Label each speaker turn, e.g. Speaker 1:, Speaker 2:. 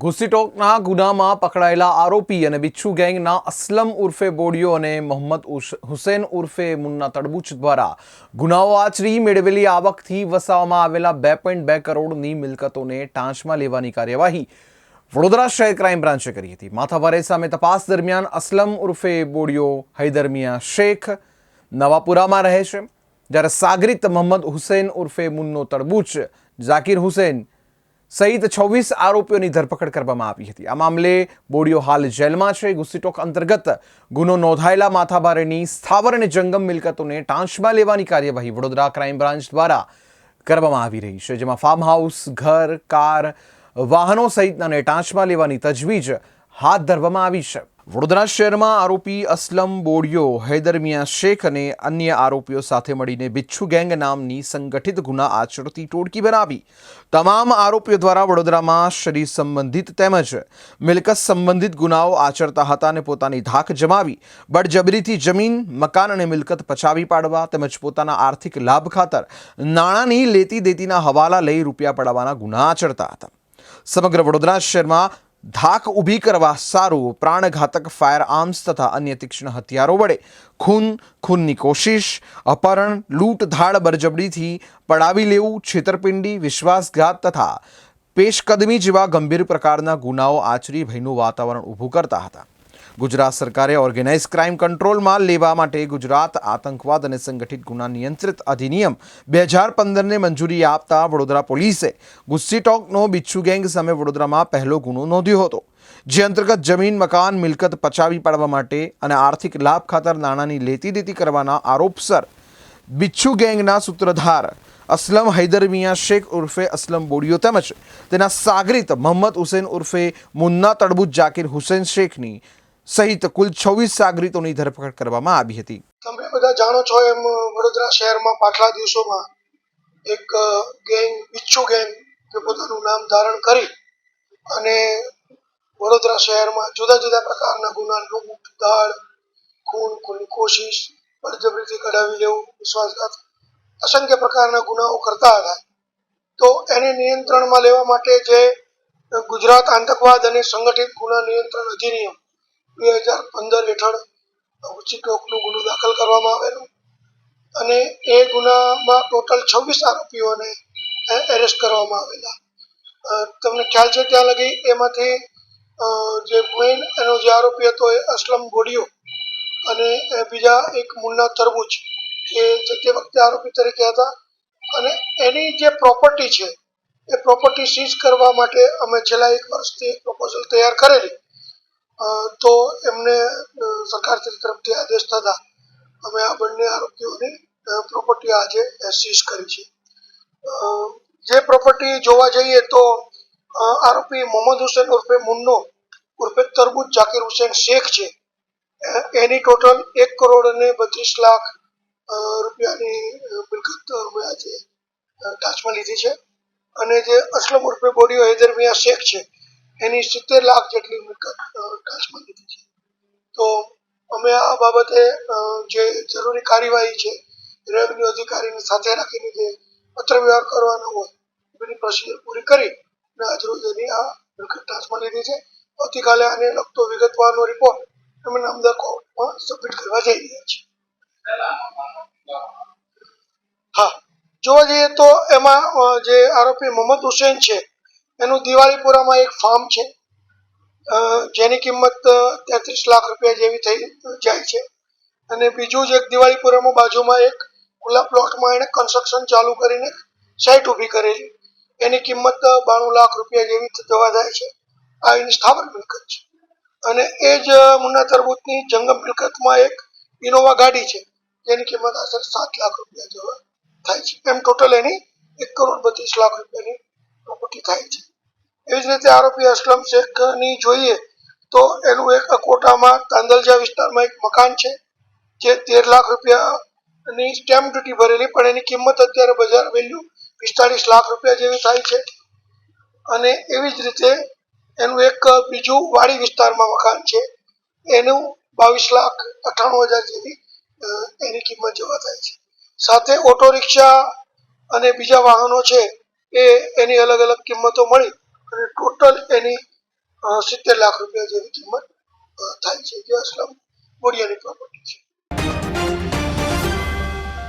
Speaker 1: ઘુસીટોકના ગુનામાં પકડાયેલા આરોપી અને બિચ્છુ ગેંગના અસલમ ઉર્ફે બોડિયો અને મોહમ્મદ હુસેન ઉર્ફે મુન્ના તડબૂચ દ્વારા ગુનાઓ આચરી મેળવેલી આવકથી વસાવવામાં આવેલા બે પોઈન્ટ બે કરોડની મિલકતોને ટાંચમાં લેવાની કાર્યવાહી વડોદરા શહેર ક્રાઇમ બ્રાન્ચે કરી હતી. માથાભારે સામે તપાસ દરમિયાન અસલમ ઉર્ફે બોડિયો હૈદરમિયા શેખ નવાપુરામાં રહે છે. જ્યારે સાગરિત મોહમ્મદ હુસેન ઉર્ફે મુન્નો તડબૂચ ઝાકીર હુસેન સહિત છવ્વીસ આરોપીઓની ધરપકડ કરવામાં આવી હતી. આ મામલે બોડીઓ હાલ જેલમાં છે. ગુસ્સીટોક અંતર્ગત ગુનો નોંધાયેલા માથાભારેની સ્થાવર અને જંગમ મિલકતોને ટાંચમાં લેવાની કાર્યવાહી વડોદરા ક્રાઇમ બ્રાન્ચ દ્વારા કરવામાં આવી રહી છે, જેમાં ફાર્મ હાઉસ, ઘર, કાર, વાહનો સહિતનાને ટાંચમાં લેવાની તજવીજ હાથ ધરવામાં આવી છે. વડોદરા શહેરમાં આરોપી અસલમ બોડિયો, હૈદર મિયા શેખ અને અન્ય આરોપીઓ સાથે મળીને બિચ્છુ ગેંગ નામની સંગઠિત ગુના આચરતી ટોળકી બનાવી. તમામ આરોપીઓ દ્વારા વડોદરામાં શરીર સંબંધિત તેમજ મિલકત સંબંધિત ગુનાઓ આચરતા હતા અને પોતાની ધાક જમાવી. બળજબરીથી જમીન, મકાન અને મિલકત પચાવી પાડવા તેમજ પોતાના આર્થિક લાભ ખાતર નાણાંની લેતી દેતીના હવાલા લઈ રૂપિયા પડાવવાના ગુના આચરતા હતા. સમગ્ર વડોદરા શહેરમાં ધાક ઊભી કરવા સારું પ્રાણઘાતક ફાયર આર્મ્સ તથા અન્ય તીક્ષ્ણ હથિયારો વડે. ખૂન, ખૂનની કોશિશ, અપહરણ લૂંટધાડ બરજબડીથી પડાવી લેવું, છેતરપિંડી, વિશ્વાસઘાત તથા પેશકદમી જેવા ગંભીર પ્રકારના ગુનાઓ આચરી ભયનું વાતાવરણ ઊભું કરતા હતા. ગુજરાત સરકારે ઓર્ગેનાઇઝ ક્રાઇમ કંટ્રોલમાં લેવા માટે ગુજરાત આતંકવાદ અને સંગઠિત ગુના નિયંત્રિત અધિનિયમ બે હજાર પંદરને મંજૂરી આપતા વડોદરા પોલીસે ગુસ્સીટોકનો બિચ્છુ ગેંગ સામે વડોદરામાં પહેલો ગુનો નોંધ્યો હતો, જે અંતર્ગત જમીન, મકાન, મિલકત પચાવી પાડવા માટે અને આર્થિક લાભ ખાતર નાણાંની લેતી દેતી કરવાના આરોપસર બિચ્છુ ગેંગના સૂત્રધાર અસલમ હૈદર મિયા શેખ ઉર્ફે અસલમ બોડિયો તેમજ તેના સાગરિત મોહમ્મદ હુસેન ઉર્ફે મુન્ના તડબુજ જાકીર હુસેન શેખની સહિત કુલ છવ્વીસ સાગરિતોની ધરપકડ કરવામાં આવી હતી.
Speaker 2: તમે બધા જાણો છો એમ વડોદરા શહેરમાં પાછલા દિવસોમાં એક ગેંગ બિચ્છુ ગેંગ કે પોતાનું નામ ધારણ કરી અને વડોદરા શહેરમાં જુદા જુદા પ્રકારના ગુના, લૂંટ, દાળ, ખૂન ખૂનની કોશિશ બળજબરીથી કઢાવી લેવું, વિશ્વાસઘાત, અસંખ્ય પ્રકારના ગુનાઓ કરતા હતા. તો એને નિયંત્રણમાં લેવા માટે જે ગુજરાત આતંકવાદ અને સંગઠિત ગુના નિયંત્રણ અધિનિયમ બે હજાર પંદર હેઠળ ઉચિત ટોકનો ગુનો દાખલ કરવામાં આવેલો. અને એ ગુનામાં ટોટલ છવ્વીસ આરોપીઓને એરેસ્ટ કરવામાં આવેલા. તમને ખ્યાલ છે ત્યાં લગી એમાંથી જે મેઇન એનો જે આરોપી હતો એ અસલમ ગોડિયો અને બીજા એક મુન્ના તરબૂચ એ જે તે વખતે આરોપી તરીકે હતા. અને એની જે પ્રોપર્ટી છે, એ પ્રોપર્ટી સીઝ કરવા માટે અમે છેલ્લા એક વર્ષથી પ્રપોઝલ તૈયાર કરેલી. એમને અ, સરકાર તરફથી આદેશ થતા અમે આ બંને આરોપીઓની પ્રોપર્ટી આજે સીઝ કરી છે. જે પ્રોપર્ટી જોવા જઈએ તો આરોપી મોહમ્મદ હુસેન ઉર્ફે મુન્નો ઉર્ફે તરબૂચ જાકીર હુસેન શેખ છે. એની ટોટલ એક કરોડ અને બત્રીસ લાખ રૂપિયાની મિલકત અમે આજે ટાચમાં લીધી છે. અને જે અસલમ ઉર્ફે બોડીઓ હૈદર મિયા શેખ છે એની સિત્તેર લાખ જેટલી મિલકત ટાચમાં લીધી તો અમે આ બાબતે જે જરૂરી કાર્યવાહી છે, રેવન્યુ અધિકારીને સાથે રાખીને જે પત્ર વ્યવહાર કરવાનો હોય, એની પ્રોસિજર પૂરી કરી અને આજરોજ એની આ મિલકત લીધી છે. આવતીકાલે આને લગતો વિગતવારનો રિપોર્ટ અમે નામદાર કોર્ટમાં સબમિટ કરવા જઈ રહ્યા છીએ. હા, જોવા જઈએ તો એમાં જે આરોપી મોહમ્મદ હુસેન છે, એનું દિવાળીપુરામાં એક ફાર્મ છે. જેની કિંમત તેત્રીસ લાખ રૂપિયા જેવી થઈ, જાય છે. અને બીજું જ એક દિવાળીપુરામાં બાજુમાં એક ખુલ્લા પ્લોટમાં એણે કન્સ્ટ્રક્શન ચાલુ કરીને સાઇટ ઊભી કરેલી. એની કિંમત બાણું લાખ રૂપિયા જેવી જવા જાય છે. આ એની સ્થાવર મિલકત છે. અને એ જ મુન્ના તરબૂતની જંગમ મિલકતમાં એક ઇનોવા ગાડી છે. જેની કિંમત આશરે સાત લાખ રૂપિયા જેવા થાય છે. એમ ટોટલ એની એક કરોડ બત્રીસ લાખ રૂપિયાની પ્રોપર્ટી થાય છે. એવી જ રીતે આરોપી અસલમ શેખની જોઈએ તો એનું એક કોટામાં તાંદલજા વિસ્તારમાં એક મકાન છે, જે તેર લાખ રૂપિયાની સ્ટેમ્પ ડ્યુટી ભરેલી, પણ એની કિંમત અત્યારે બજાર વેલ્યુ પિસ્તાળીસ લાખ રૂપિયા જેવી થાય છે. અને એવી જ રીતે એનું એક બીજું વાડી વિસ્તારમાં મકાન છે, એનું બાવીસ લાખ અઠ્ઠાણું હજાર જેવી એની કિંમત જેવા થાય છે. સાથે ઓટો રિક્ષા અને બીજા વાહનો છે, એ એની અલગ અલગ કિંમતો મળી અને ટોટલ એની સિત્તેર લાખ રૂપિયા જેવી કિંમત થાય છે જે અસલમ મોડિયાની પ્રોપર્ટી છે.